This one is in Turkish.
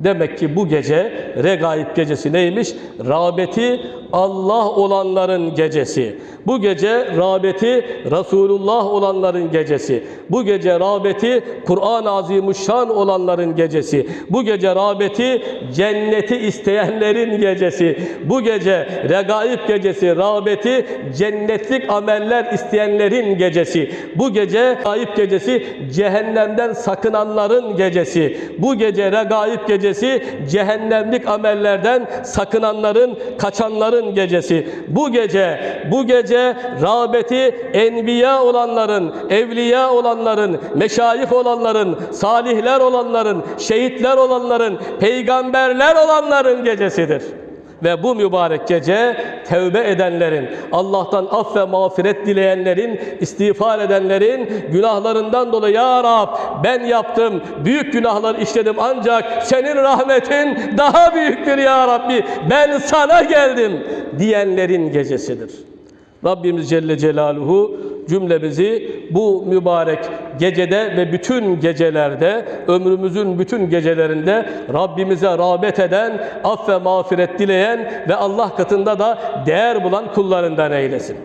Demek ki bu gece regaib gecesi neymiş? Rağbeti Allah olanların gecesi. Bu gece rağbeti Resulullah olanların gecesi. Bu gece rağbeti Kur'an-ı Azimuşşan olanların gecesi. Bu gece rağbeti cenneti isteyenlerin gecesi. Bu gece regaib gecesi rağbeti cennetlik ameller isteyenlerin gecesi. Bu gece regaib gecesi cehennemden sakınanların gecesi. Bu gece regaib gecesi cehennemlik amellerden sakınanların, kaçanların gecesi. Bu gece, bu gece rağbeti enbiya olanların, evliya olanların, meşayih olanların, salihler olanların, şehitler olanların, peygamberler olanların gecesidir. Ve bu mübarek gece tevbe edenlerin, Allah'tan af ve mağfiret dileyenlerin, istiğfar edenlerin günahlarından dolayı Ya Rab ben yaptım, büyük günahlar işledim ancak senin rahmetin daha büyüktür Ya Rabbi. Ben sana geldim diyenlerin gecesidir. Rabbimiz Celle Celaluhu cümlemizi bu mübarek gecede ve bütün gecelerde, ömrümüzün bütün gecelerinde Rabbimize rağbet eden, aff ve mağfiret dileyen ve Allah katında da değer bulan kullarından eylesin.